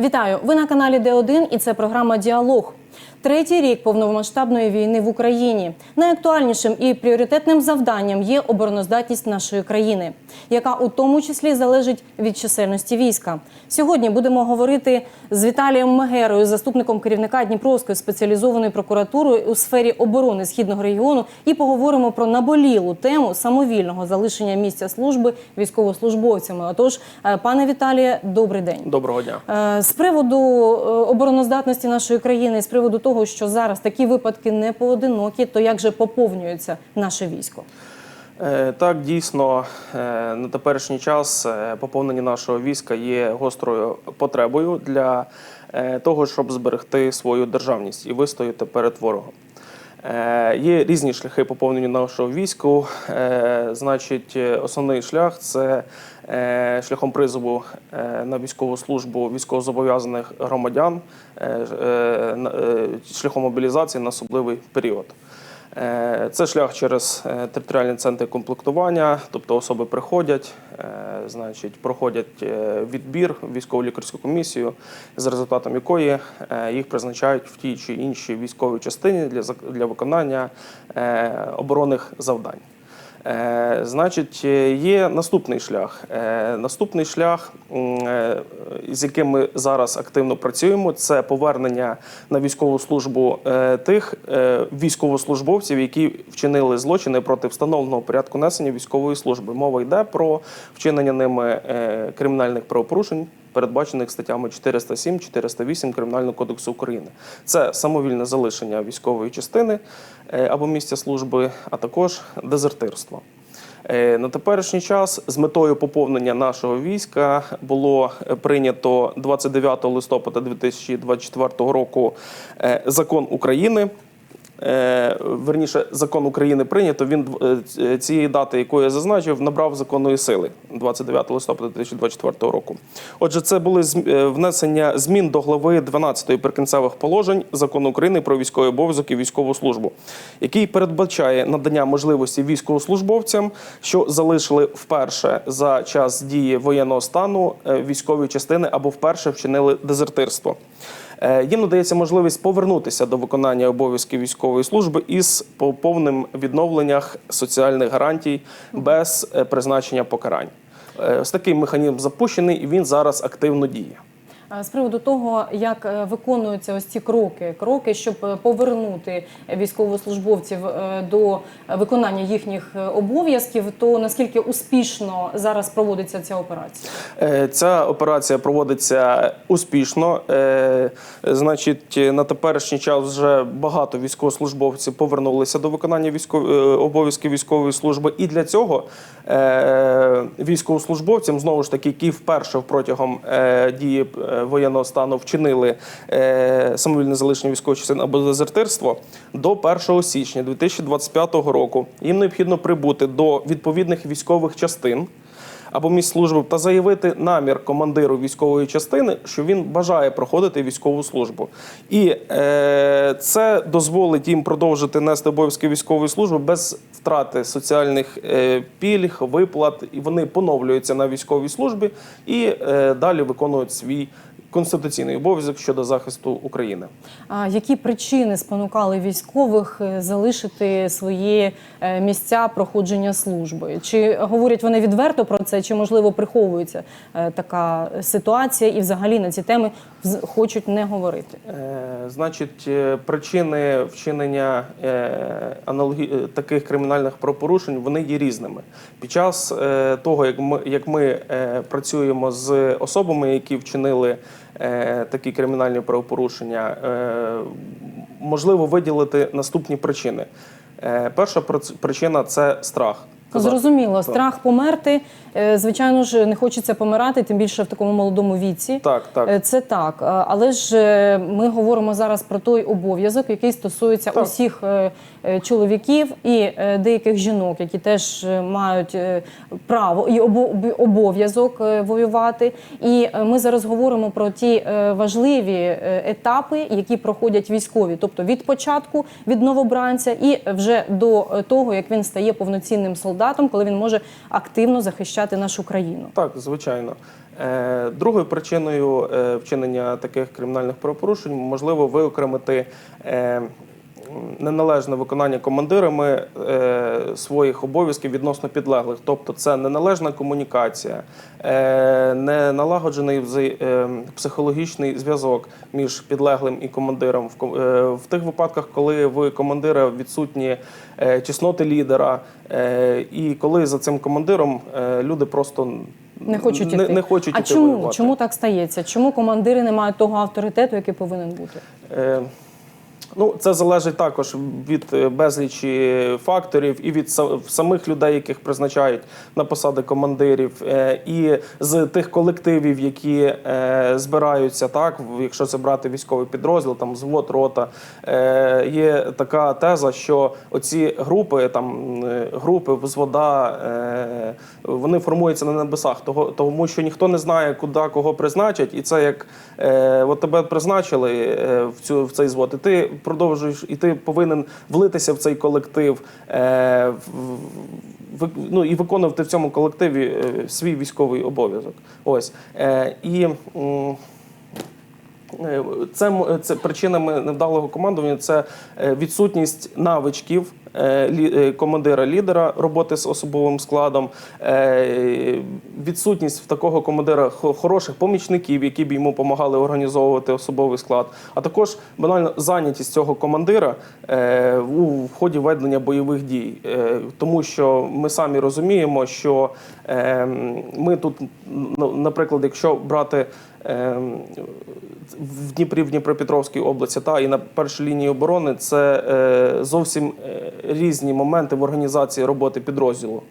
Вітаю! Ви на каналі Д1 і це програма Діалог. Третій рік повномасштабної війни в Україні найактуальнішим і пріоритетним завданням є обороноздатність нашої країни, яка у тому числі залежить від чисельності війська. Сьогодні будемо говорити з Віталієм Мегерою, заступником керівника Дніпровської спеціалізованої прокуратури у сфері оборони східного регіону, і поговоримо про наболілу тему самовільного залишення місця служби військовослужбовцями. Отож, е, пане Віталіє, добрий день. Доброго дня. Е, З приводу е, обороноздатності нашої країни, з приводу того, що зараз такі випадки не поодинокі, то як же поповнюється наше військо? Е, Так, дійсно, е, на теперішній час е, поповнення нашого війська є гострою потребою для того, щоб зберегти свою державність і вистояти перед ворогом. Е, Є різні шляхи поповнення нашого війську. Е, Значить, основний шлях це е, шляхом призову на військову службу військовозобов'язаних громадян, шляхом мобілізації на особливий період. Е, Це шлях через е, територіальні центри комплектування, тобто особи приходять, е, значить, проходять відбір в військово лікарську комісію, за результатом якої їх призначають в тій чи іншій військовій частині для виконання оборонних завдань. Е, Значить, е, є наступний шлях. Е, Наступний шлях, з яким ми зараз активно працюємо, це повернення на військову службу тих військовослужбовців, які вчинили злочини проти встановленого порядку несення військової служби. Мова йде про вчинення ними кримінальних правопорушень. Передбачених статтями 407, 408 Кримінального кодексу України, це самовільне залишення військової частини е, або місця служби, а також дезертирство. Е, На теперішній час з метою поповнення нашого війська було е, прийнято 29 листопада 2024 року закон України. Е, Верніше, закон України прийнято. Він е, цієї дати, яку я зазначив, набрав законної сили 29 листопада 2024 року. Отже, це були е, внесення змін до глави 12 прикінцевих положень закону України про військовий обов'язок і військову службу, який передбачає надання можливості військовослужбовцям, що залишили вперше за час дії воєнного стану е, військової частини або вперше вчинили дезертирство. Е, Їм надається можливість повернутися до виконання обов'язків військової служби із по- повним відновленнях соціальних гарантій без е, призначення покарань. Е, Ось такий механізм запущений, і він зараз активно діє. Е, З приводу того, як е, виконуються ось ці кроки, кроки, щоб е, повернути військовослужбовців до виконання їхніх обов'язків, то наскільки успішно зараз проводиться ця операція? Ця операція проводиться успішно. Значить, на теперішній час вже багато військовослужбовців повернулися до виконання обов'язків військової служби. І для цього військовослужбовцям, знову ж таки, які вперше протягом дії воєнного стану вчинили е, самовільне залишення військової частини або дезертирство, до 1 січня 2025 року їм необхідно прибути до відповідних військових частин або місць служби та заявити намір командиру військової частини, що він бажає проходити військову службу. І е, це дозволить їм продовжити нести обов'язки військової служби без втрати соціальних е, пільг, виплат. І вони поновлюються на військовій службі і е, далі виконують свій конституційний обов'язок щодо захисту України. А які причини спонукали військових е, залишити свої е, місця проходження служби? Чи говорять вони відверто про це, чи можливо приховується е, така ситуація, і взагалі на ці теми хочуть не говорити? Е, Значить, причини вчинення е, аналогі... таких кримінальних правопорушень вони є різними. Під час е, того, як ми, як ми е, працюємо з особами, які вчинили такі кримінальні правопорушення, е, можливо виділити наступні причини. Е, Перша причина це страх. Зрозуміло, Так. страх померти. е, Звичайно ж, не хочеться помирати, тим більше в такому молодому віці. Так, так. Е, Це так, Е, але ж ми говоримо зараз про той обов'язок, який стосується Так. усіх чоловіків і деяких жінок, які теж мають право і обов'язок воювати. І ми зараз говоримо про ті важливі етапи, які проходять військові, тобто від початку від новобранця і вже до того, як він стає повноцінним солдатом солдатом, коли він може активно захищати нашу країну. Так, звичайно. Е, Другою причиною е, вчинення таких кримінальних правопорушень можливо виокремити е, неналежне виконання командирами е, своїх обов'язків відносно підлеглих. Тобто це неналежна комунікація, е, неналагоджений е, психологічний зв'язок між підлеглим і командиром. В е, В тих випадках, коли в командира відсутні е, чесноти лідера, е, і коли за цим командиром е, люди просто Не хочуть не, не хочуть а іти чому? воювати. чому так стається? Чому командири не мають того авторитету, який повинен бути? Е, Ну, це залежить також від е, безлічі факторів і від самих людей, яких призначають на посади командирів, е, і з тих колективів, які е, збираються, так? Якщо це брати військовий підрозділ, там звод, рота. Є така теза, що оці групи, там групи, взвода, вони формуються на небесах, того тому, що ніхто не знає, куди кого призначать, і це як от тебе призначили в цю в цей звод, і ти продовжуєш, і ти повинен влитися в цей колектив. Е, ну, і виконувати в цьому колективі е, свій військовий обов'язок. Ось. Е, і Це, це причинами невдалого командування це е, відсутність навичків е, е, командира лідера роботи з особовим складом, е, відсутність в такого командира хороших помічників, які б йому допомагали організовувати особовий склад, а також банально зайнятість цього командира е, у ході ведення бойових дій, Е, тому що ми самі розуміємо, що е, ми тут, наприклад, якщо брати. Е, в Дніпрі, в Дніпропетровській області та і на першій лінії оборони це е, зовсім е, різні моменти в організації роботи підрозділу.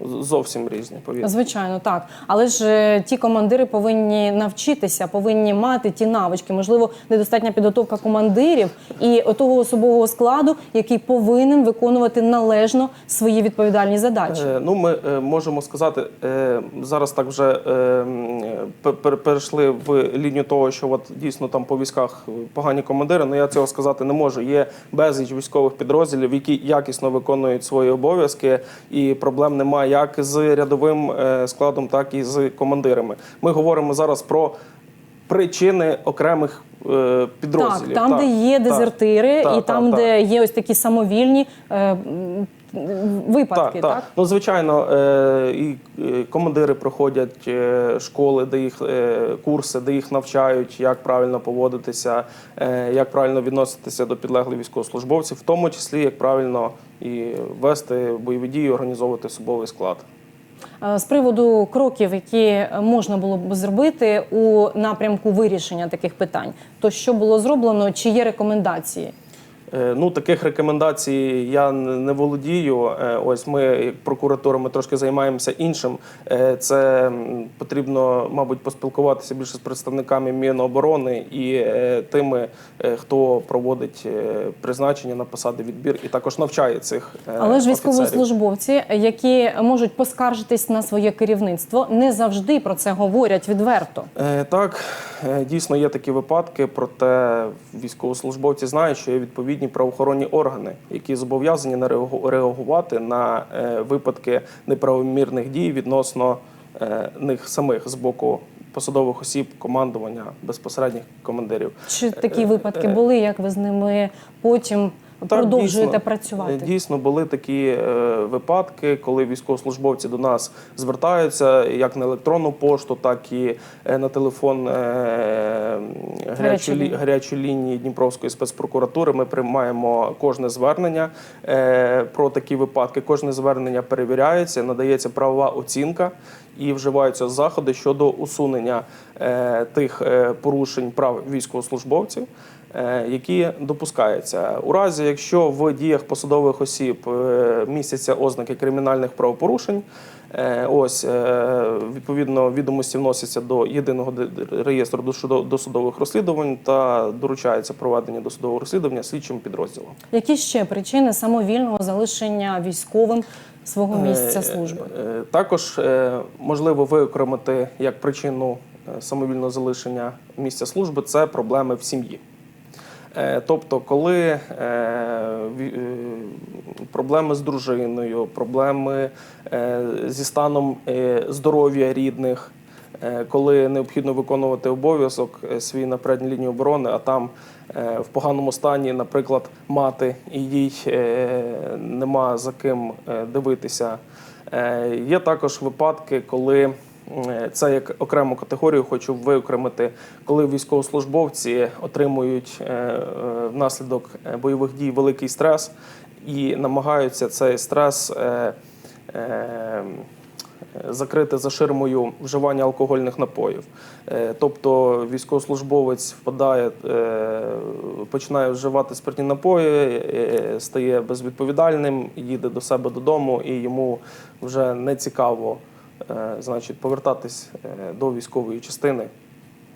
З- Зовсім різні, повірте. Звичайно, так. Але ж е, ті командири повинні навчитися, повинні мати ті навички. Можливо, недостатня підготовка командирів і того особового складу, який повинен виконувати належно свої відповідальні задачі. Е, Ну, ми е, можемо сказати, е, зараз так вже е, пер- перейшли в лінію того, що от дійсно там по військах погані командири. але я цього сказати не можу. Є безліч військових підрозділів, які якісно виконують свої обов'язки, і проблем немає як з рядовим е, складом, так і з командирами. Ми говоримо зараз про причини окремих е, підрозділів. Так, там, де є дезертири, так, і так, там, так. де є ось такі самовільні е, випадки, так? Так, так. Ну, звичайно, е, і е, командири проходять е, школи, де їх курси, де їх навчають, як правильно поводитися, як правильно відноситися до підлеглих військовослужбовців, в тому числі як правильно і вести бойові дії, організовувати особовий склад. З приводу кроків, які можна було б зробити у напрямку вирішення таких питань, то що було зроблено, чи є рекомендації? Е, Ну, таких рекомендацій я не володію. Е, Ось ми, як прокуратура, ми трошки займаємося іншим. Е, Це потрібно, мабуть, поспілкуватися більше з представниками Міноборони і тими, хто проводить призначення на посади відбір і також навчає цих Але ж військовослужбовці, які можуть поскаржитись на своє керівництво, не завжди про це говорять відверто. Так, дійсно є такі випадки, проте військовослужбовці знають, що є відповідні правоохоронні органи, які зобов'язані реагувати на е, випадки неправомірних дій відносно е, них самих з боку посадових осіб, командування, безпосередніх командирів. Чи такі Е, випадки е, були? Як ви з ними потім продовжуєте дійсно, працювати? е, Дійсно, були такі е, випадки, коли військовослужбовці до нас звертаються як на електронну пошту, так і е, на телефон е, гарячої лі- гарячої лінії Дніпровської спецпрокуратури. Ми приймаємо кожне звернення е, про такі випадки. Кожне звернення перевіряється, надається правова оцінка і вживаються заходи щодо усунення е, тих е, порушень прав військовослужбовців. Е, Які допускаються у разі, якщо в діях посадових осіб е, містяться ознаки кримінальних правопорушень, е, ось відповідно відомості вносяться до єдиного реєстру досудових розслідувань та доручається проведення досудового розслідування слідчим підрозділом. Які ще причини самовільного залишення військовим свого місця служби? Також можливо виокремити як причину самовільного залишення місця служби це проблеми в сім'ї. Е, Тобто, коли е, е, проблеми з дружиною, проблеми зі станом здоров'я рідних, коли необхідно виконувати обов'язок свій на передній лінії оборони, а там в поганому стані, наприклад, мати, і їй нема за ким дивитися. Є також випадки, коли це як окрему категорію хочу виокремити, коли військовослужбовці отримують е, е, внаслідок е, бойових дій великий стрес і намагаються цей стрес е, е, закрити за ширмою вживання алкогольних напоїв. Е, Тобто військовослужбовець впадає, е, починає вживати спиртні напої, е, стає безвідповідальним, їде до себе додому, і йому вже не цікаво е, значить, повертатись е, до військової частини.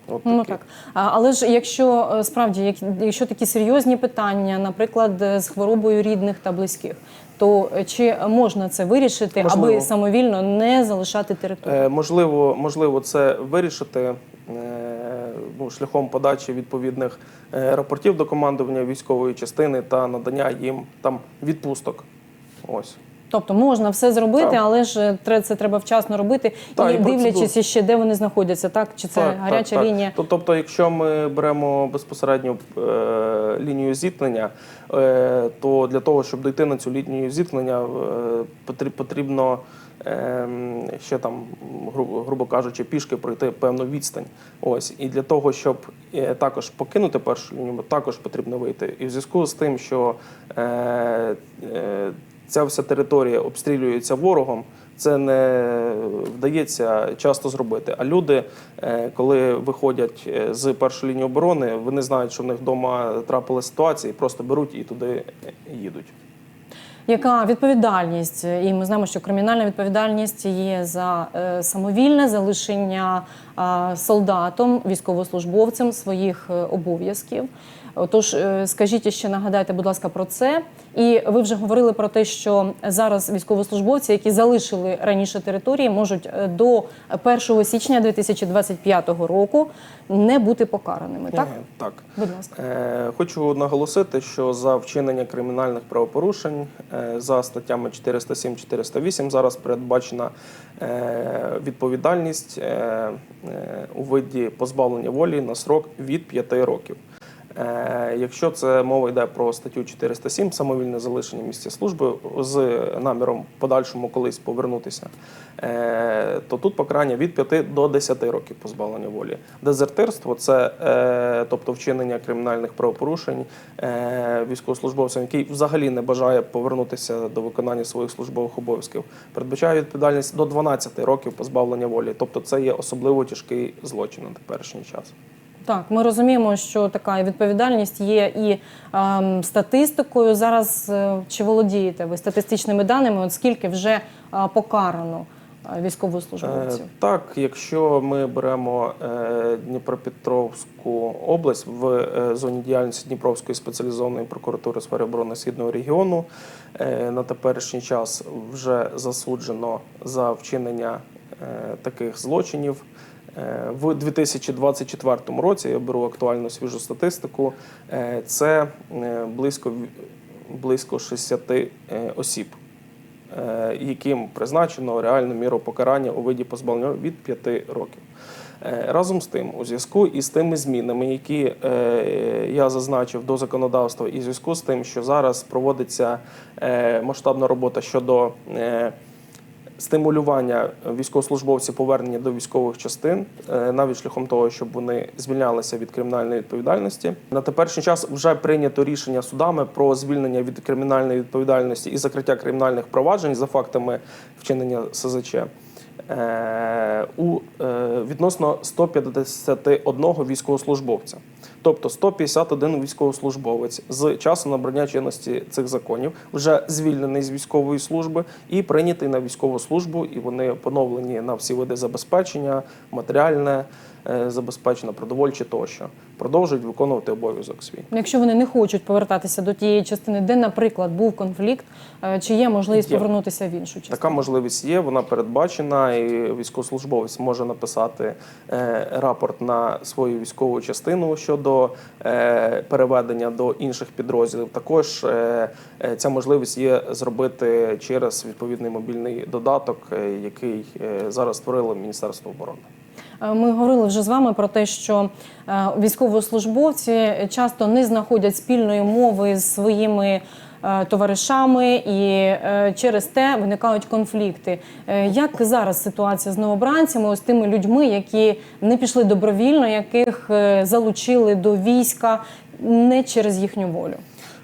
От Ну так, але ж якщо е, справді, як- якщо такі серйозні питання, наприклад, е, з хворобою рідних та близьких, то е, чи можна це вирішити, аби самовільно не залишати територію? Е, Можливо, можливо, це вирішити е, ну, шляхом подачі відповідних е, рапортів до командування військової частини та надання їм там відпусток. Ось. Тобто можна все зробити, Так. але ж е, це треба вчасно робити Так, і, і дивлячись ще, де вони знаходяться, так чи це Так, гаряча так, так. лінія. То- Тобто, якщо ми беремо безпосередньо е, лінію зіткнення, е, то для того, щоб дійти на цю лінію зіткнення, е, потрібно е, ще там, гру- грубо кажучи, пішки пройти певну відстань. Ось і для того, щоб е, також покинути першу лінію, також потрібно вийти. І в зв'язку з тим, що е, е, ця вся територія обстрілюється ворогом. Це не вдається часто зробити. А люди, е, коли виходять е, з першої лінії оборони, вони знають, що в них вдома трапила ситуація, і просто беруть і туди їдуть. Яка відповідальність? І ми знаємо, що кримінальна відповідальність є за е, самовільне залишення е, солдатом, військовослужбовцем своїх е, обов'язків. Отож, е, скажіть ще нагадайте, будь ласка, про це. І ви вже говорили про те, що зараз військовослужбовці, які залишили раніше території, можуть е, до 1 січня 2025 року не бути покараними. Так, Е, Так. будь ласка. Е, Хочу наголосити, що за вчинення кримінальних правопорушень е, за статтями 407-408 зараз передбачена е, відповідальність е, е, у виді позбавлення волі на срок від 5 років. Е, Якщо це мова йде про статтю 407, самовільне залишення місця служби з наміром подальшому колись повернутися, е, то тут покарання від 5 до 10 років позбавлення волі. Дезертирство це е, тобто вчинення кримінальних правопорушень військовослужбовцем, який взагалі не бажає повернутися до виконання своїх службових обов'язків, передбачає відповідальність до 12 років позбавлення волі. Тобто це є особливо тяжкий злочин на теперішній час. Так, ми розуміємо, що така відповідальність є і ем, статистикою. Зараз е, чи володієте ви статистичними даними? От скільки вже е, покарано е, військовослужбовців? Е, Так, якщо ми беремо е, Дніпропетровську область в е, зоні діяльності Дніпровської спеціалізованої прокуратури сфери оборони східного регіону, е, на теперішній час вже засуджено за вчинення е, таких злочинів. Е, В 2024 році я беру актуальну свіжу статистику. е, Це е, близько близько 60 е, осіб яким призначено реальну міру покарання у виді позбавлення від 5 років. Разом з тим, у зв'язку із тими змінами, які я зазначив до законодавства, і зв'язку з тим, що зараз проводиться масштабна робота щодо стимулювання військовослужбовців повернення до військових частин, е, навіть шляхом того, щоб вони звільнялися від кримінальної відповідальності. На теперішній час вже прийнято рішення судами про звільнення від кримінальної відповідальності і закриття кримінальних проваджень за фактами вчинення СЗЧ. е, У е, відносно 151 військовослужбовця, тобто 151 військовослужбовець з часу набрання чинності цих законів вже звільнений з військової служби і прийнятий на військову службу, і вони поновлені на всі види забезпечення, матеріальне, забезпечена, продовольчі тощо, продовжують виконувати обов'язок свій. Якщо вони не хочуть повертатися до тієї частини, де, наприклад, був конфлікт, е, чи є можливість Є. повернутися в іншу частину? Така можливість є, вона передбачена, і військовослужбовець може написати е, рапорт на свою військову частину щодо е, переведення до інших підрозділів. Також е, е, ця можливість є зробити через відповідний мобільний додаток, е, який е, зараз створило Міністерство оборони. Е, Ми говорили вже з вами про те, що е, військовослужбовці часто не знаходять спільної мови з своїми е, товаришами, і через те виникають конфлікти. Як зараз ситуація з новобранцями, ось тими людьми, які не пішли добровільно, яких залучили до війська не через їхню волю?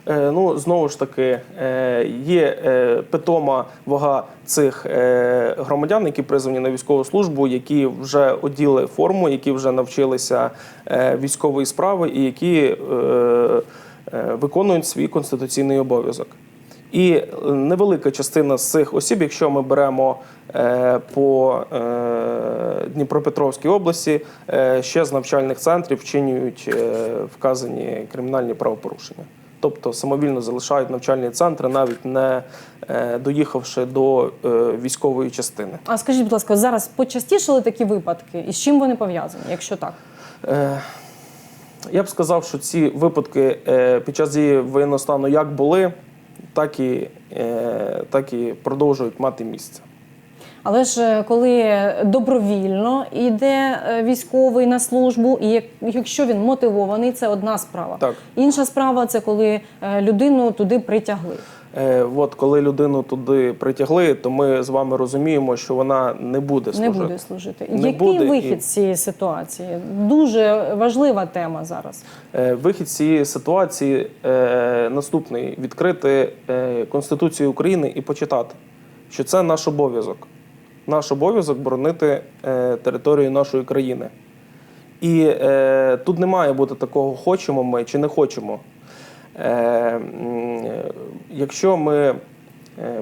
Е, Ну, знову ж таки, е, є е, питома вага цих громадян, які призвані на військову службу, які вже оділи форму, які вже навчилися військової справи і які виконують свій конституційний обов'язок. І невелика частина з цих осіб, якщо ми беремо по Дніпропетровській області, ще з навчальних центрів вчинюють вказані кримінальні правопорушення. Тобто самовільно залишають навчальні центри, навіть не е, доїхавши до е, військової частини. А скажіть, будь ласка, зараз почастішали такі випадки, і з чим вони пов'язані, якщо так? Е, Я б сказав, що ці випадки е, під час дії воєнного стану як були, так і, так і продовжують мати місце. Але ж е, коли добровільно йде е, військовий на службу, і як- якщо він мотивований, це одна справа. Так. Інша справа це коли е, людину туди притягли. Е, От коли людину туди притягли, то ми з вами розуміємо, що вона не буде Не служити. буде служити. Не Який буде, вихід і- з цієї ситуації? Дуже важлива тема зараз. Е, Вихід з цієї ситуації е, наступний: відкрити е, Конституцію України і почитати, що це наш обов'язок. Наш обов'язок боронити е, територію нашої країни. І е, тут не має бути такого, хочемо ми чи не хочемо. Е, якщо ми е,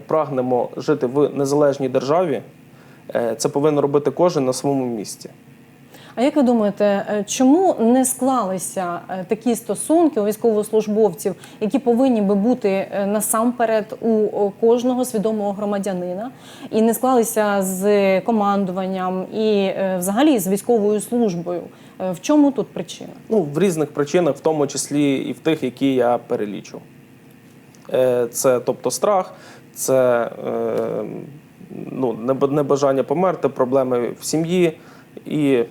прагнемо жити в незалежній державі, е, це повинен робити кожен на своєму місці. А як ви думаєте, е, чому не склалися е, такі стосунки у військовослужбовців, які повинні би бути е, насамперед у кожного свідомого громадянина, і не склалися з командуванням і взагалі з військовою службою? В чому тут причина? Ну, в різних причинах, в тому числі і в тих, які я перелічив. Е, Це тобто страх, це ну, небажання померти, проблеми в сім'ї і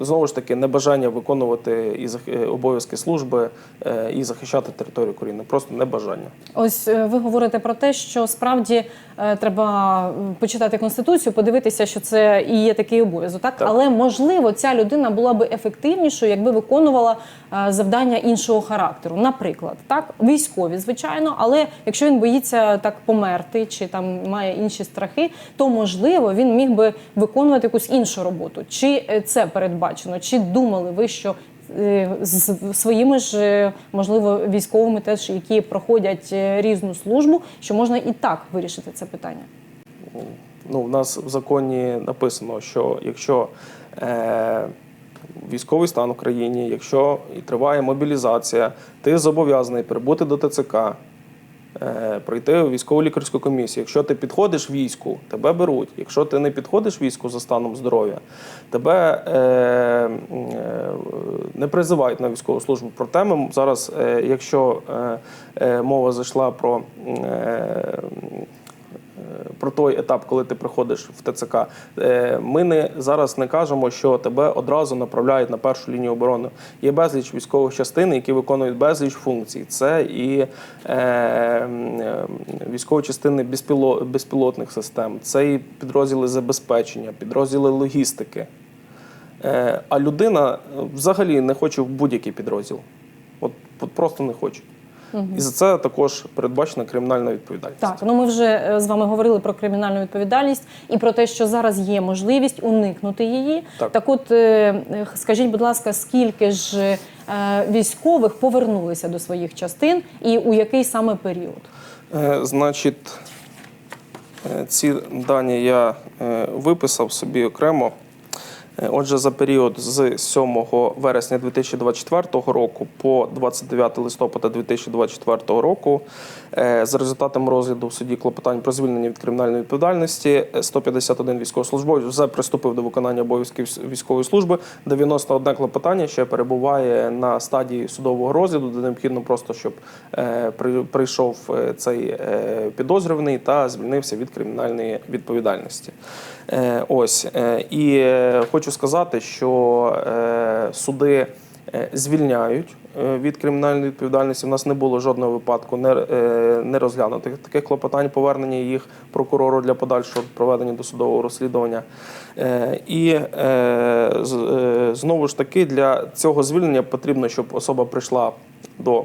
знову ж таки небажання виконувати і е, обов'язки служби е, і захищати територію України. Просто небажання. Ось е, ви говорите про те, що справді треба почитати конституцію, подивитися, що це і є такий обов'язок. Так? Так. але можливо ця людина була би ефективнішою, якби виконувала завдання іншого характеру. Наприклад, так військові, звичайно, але якщо він боїться так померти чи там має інші страхи, то можливо він міг би виконувати якусь іншу роботу. Чи це передбачено? Чи думали ви, що е, з своїми ж е, можливо військовими, теж які проходять е, різну службу, що можна і так вирішити це питання? Ну, у нас в законі написано, що якщо е, військовий стан в країні, якщо і триває мобілізація, ти зобов'язаний прибути до ТЦК, пройти військову лікарську комісію. Якщо ти підходиш війську, тебе беруть. Якщо ти не підходиш війську за станом здоров'я, тебе е, е, не призивають на військову службу. Проте ми зараз, е, якщо е, е, мова зайшла про. Е, про той етап, коли ти приходиш в ТЦК. Е, Ми не зараз не кажемо, що тебе одразу направляють на першу лінію оборони. Є безліч військових частин, які виконують безліч функцій. Це і е, військові частини безпіло, безпілотних систем, це і підрозділи забезпечення, підрозділи логістики. Е, А людина взагалі не хоче в будь-який підрозділ. От, от просто не хоче. І за це також передбачена кримінальна відповідальність. Так, ну ми вже е, з вами говорили про кримінальну відповідальність і про те, що зараз є можливість уникнути її. Так. от е, скажіть, будь ласка, скільки ж е, військових повернулися до своїх частин і у який саме період? Значить, ці дані я виписав собі окремо. Е, Отже, за період з 7 вересня 2024 року по 29 листопада 2024 року, е, за результатами розгляду в суді клопотань про звільнення від кримінальної відповідальності, е, 151 військовослужбовець вже приступив до виконання обов'язків військової служби. 91 клопотання ще перебуває на стадії судового розгляду, де необхідно просто, щоб е, прийшов е, цей е, підозрюваний та звільнився від кримінальної відповідальності. Е, Ось е, і е, хочу сказати, що суди звільняють від кримінальної відповідальності. У нас не було жодного випадку не, розглянутих таких клопотань, повернення їх прокурору для подальшого проведення досудового розслідування. І знову ж таки для цього звільнення потрібно, щоб особа прийшла до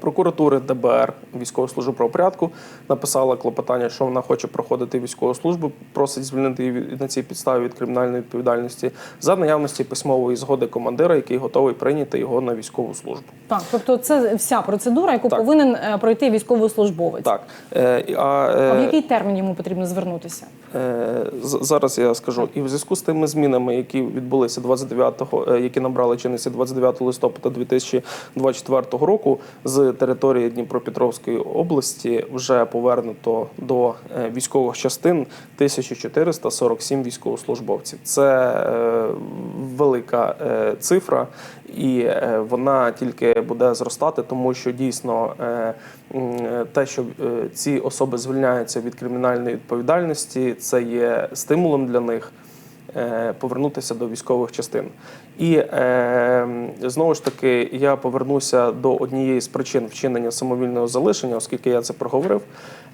прокуратури ДБР військової служби правопорядку написала клопотання, що вона хоче проходити військову службу, просить звільнити її на цій підставі від кримінальної відповідальності за наявності письмової згоди командира, який готовий прийняти його на військову службу. Так, тобто це вся процедура, яку Так. повинен е, пройти військовослужбовець. Так е, а, е, А в який термін йому потрібно звернутися? Е, Зараз я скажу. І в зв'язку з тими змінами, які відбулися 29-го, е, які набрали чинності 29 листопада 2024 року, з території Дніпропетровської області вже повернуто до е, військових частин 1447 військовослужбовців. Це велика цифра, і вона тільки буде зростати, тому що дійсно те, що е, ці особи звільняються від кримінальної відповідальності, це є стимулом для них е, повернутися до військових частин. І е, знову ж таки я повернуся до однієї з причин вчинення самовільного залишення, оскільки я це проговорив.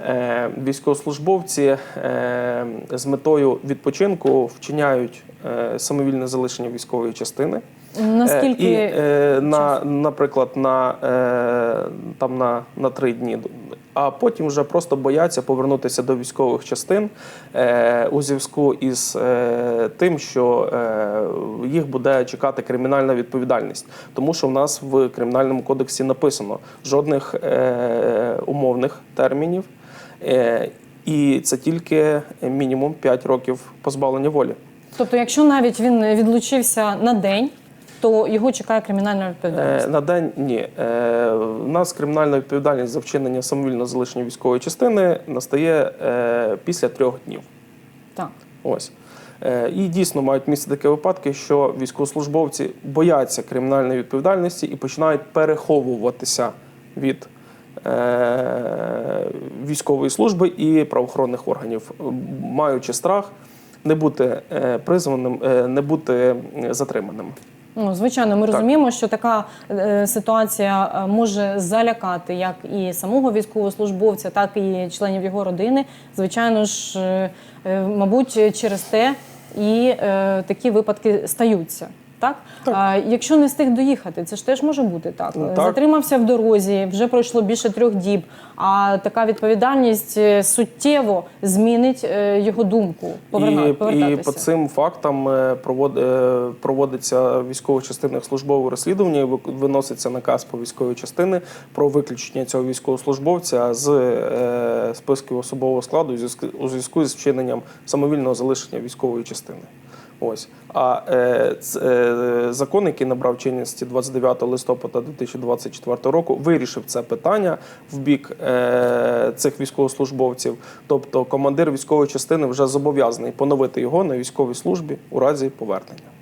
Е, військовослужбовці е, з метою відпочинку вчиняють е, самовільне залишення військової частини. Наскільки Е, І, е, на, наприклад, на, е, там на, на три дні. А потім вже просто бояться повернутися до військових частин е, у зв'язку із е, тим, що е, їх буде чекати кримінальна відповідальність. Тому що в нас в кримінальному кодексі написано жодних е, умовних термінів, е, і це тільки мінімум 5 років позбавлення волі. Тобто, якщо навіть він відлучився на день, то його чекає кримінальна Е, відповідальність. На день ні. Е, У нас кримінальна відповідальність за вчинення самовільного залишення військової частини настає е, після трьох днів. Так. Ось. Е, І дійсно мають місце такі випадки, що військовослужбовці бояться кримінальної відповідальності і починають переховуватися від е, військової служби і правоохоронних органів, маючи страх не бути е, призваним, е, не бути е, затриманим. Ну, звичайно, ми Так. розуміємо, що така е, ситуація е, може залякати як і самого військовослужбовця, так і членів його родини. Звичайно ж, е, е, мабуть, через те і е, такі випадки стаються. Так? А якщо не встиг доїхати, це ж теж може бути так. Ну, так. Затримався в дорозі, вже пройшло більше трьох діб. А така відповідальність е, суттєво змінить е, його думку поверна- І, і по цим фактам е, провод, проводиться в військових частинах службове розслідування, виноситься наказ по військовій частини про виключення цього військовослужбовця з е, списків особового складу зв'язку- у зв'язку з вчиненням самовільного залишення військової частини. Ось. А е, е, закон, який набрав чинності 29 листопада 2024 року, вирішив це питання в бік е, цих військовослужбовців. Тобто командир військової частини вже зобов'язаний поновити його на військовій службі у разі повернення.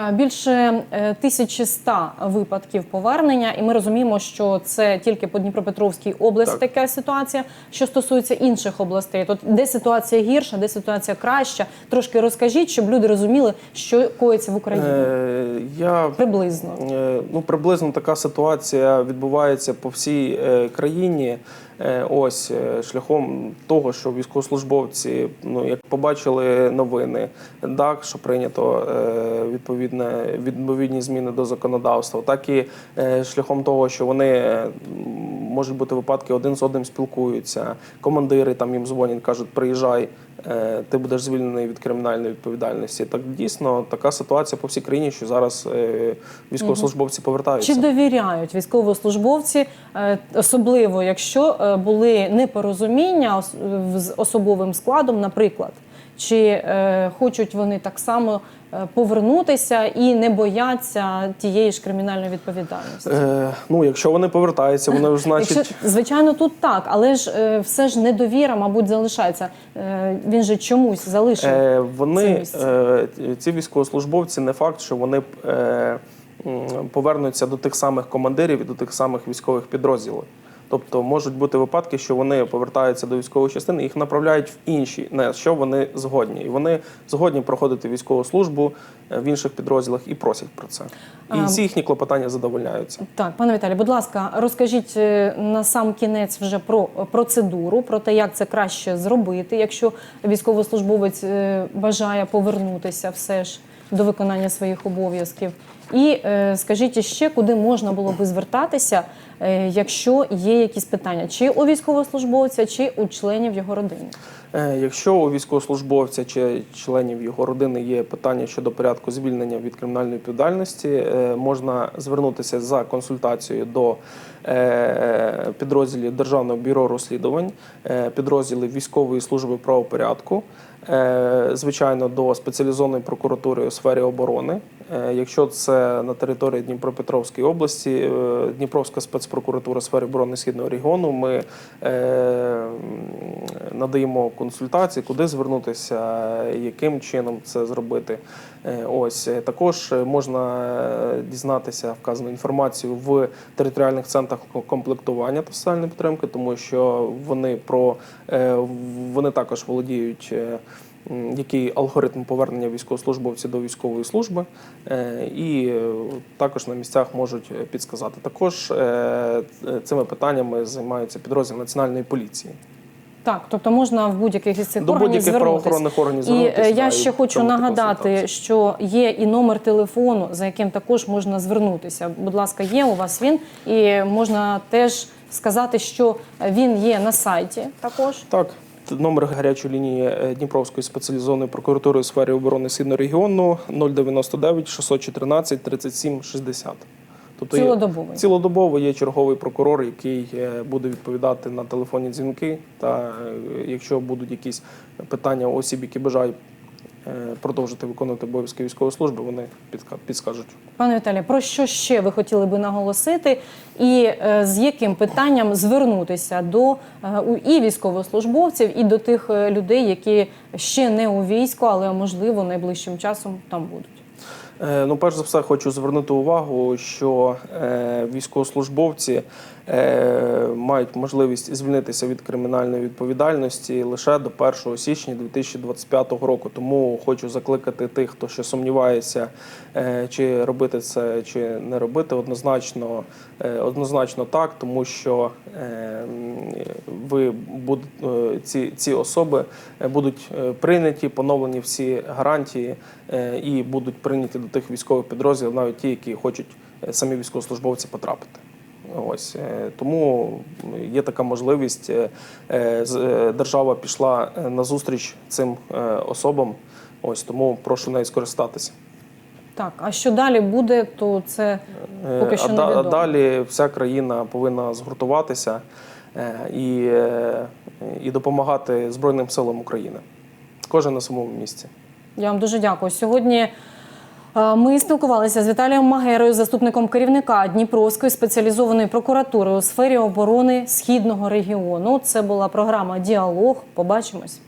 А, Більше е, 1100 випадків повернення, і ми розуміємо, що це тільки по Дніпропетровській області Так. така ситуація. Що стосується інших областей, то де ситуація гірша, де ситуація краща. Трошки розкажіть, щоб люди розуміли, що коїться в Україні Е, я приблизно. Е, Ну, приблизно така ситуація відбувається по всій е, країні. Е, Ось е, шляхом того, що військовослужбовці, ну як побачили новини, так що прийнято е, відповідне відповідні зміни до законодавства, так і шляхом того, що вони можуть бути випадки один з одним спілкуються. Командири там їм дзвонять, кажуть, приїжджай. Е, Ти будеш звільнений від кримінальної відповідальності. Так дійсно така ситуація по всій країні, що зараз е, військовослужбовці повертаються. Чи довіряють військовослужбовці, е, особливо якщо були непорозуміння з особовим складом, наприклад? Чи хочуть вони так само повернутися і не бояться тієї ж кримінальної відповідальності? Е, ну, якщо вони повертаються, вони ж значить. Якщо, звичайно, тут так, але ж е, все ж недовіра, мабуть, залишається. Е, він же чомусь залишив. Е, вони, е, ці військовослужбовці, не факт, що вони е, повернуться до тих самих командирів і до тих самих військових підрозділів. Тобто можуть бути випадки, що вони повертаються до військової частини, їх направляють в інші, на що вони згодні. І вони згодні проходити військову службу е, в інших підрозділах і просять про це. І всі їхні клопотання задовольняються. Так, пане Віталій, будь ласка, розкажіть е, на сам кінець вже про процедуру, про те, як це краще зробити, якщо військовослужбовець е, бажає повернутися все ж до виконання своїх обов'язків. І е, скажіть ще, куди можна було би звертатися, е, якщо є якісь питання, чи у військовослужбовця, чи у членів його родини. Е, Якщо у військовослужбовця чи членів його родини є питання щодо порядку звільнення від кримінальної відповідальності, можна звернутися за консультацією до підрозділів Державного бюро розслідувань, підрозділів військової служби правопорядку, звичайно, до спеціалізованої прокуратури у сфері оборони. Е, Якщо це на території Дніпропетровської області, е, Дніпровська спецпрокуратура у сфері оборони східного регіону, ми е, надаємо консультації, куди звернутися, яким чином це зробити. Е, Ось е, також е, можна дізнатися вказану інформацію в територіальних центрах комплектування та соціальної підтримки, тому що вони про вони також володіють. Який алгоритм повернення військовослужбовців до військової служби, і також на місцях можуть підсказати. Також цими питаннями займаються підрозділ національної поліції. Так, тобто можна в будь-яких із цих До органів будь-яких правоохоронних органів звернутися. е, да, я і ще хочу нагадати, що є і номер телефону, за яким також можна звернутися. Будь ласка, є у вас він, і можна теж сказати, що він є на сайті також. Так, номер гарячої лінії е, Дніпровської спеціалізованої прокуратури у сфері оборони Східного регіону 099 614 37 60. Тобто Цілодобовий. Цілодобово є черговий прокурор, який е, буде відповідати на телефонні дзвінки. Та е, якщо будуть якісь питання осіб, які бажають е, продовжити виконувати обов'язки військової служби, вони підскажуть. Пане Віталію, про що ще ви хотіли би наголосити, і з яким питанням звернутися до і військовослужбовців, і до тих людей, які ще не у війську, але можливо найближчим часом там будуть. Е, Ну, перш за все, хочу звернути увагу, що е, військовослужбовці мають можливість звільнитися від кримінальної відповідальності лише до 1 січня 2025 року. Тому хочу закликати тих, хто ще сумнівається, е, чи робити це, чи не робити. Однозначно, е, однозначно так, тому що е, ви е, ці, ці особи е, будуть е, прийняті, поновлені всі гарантії е, і будуть прийняті до тих військових підрозділів, навіть ті, які хочуть е, самі військовослужбовці потрапити. Ось е, тому є така можливість. е, е, Держава пішла е, на зустріч цим особам. Ось тому прошу нею скористатися. Так, а що далі буде, то це Поки що а, да- а далі вся країна повинна згуртуватися і, і допомагати Збройним силам України. Кожен на своєму місці. Я вам дуже дякую. Сьогодні ми спілкувалися з Віталієм Магерою, заступником керівника Дніпровської спеціалізованої прокуратури у сфері оборони східного регіону. Це була програма Діалог. Побачимось.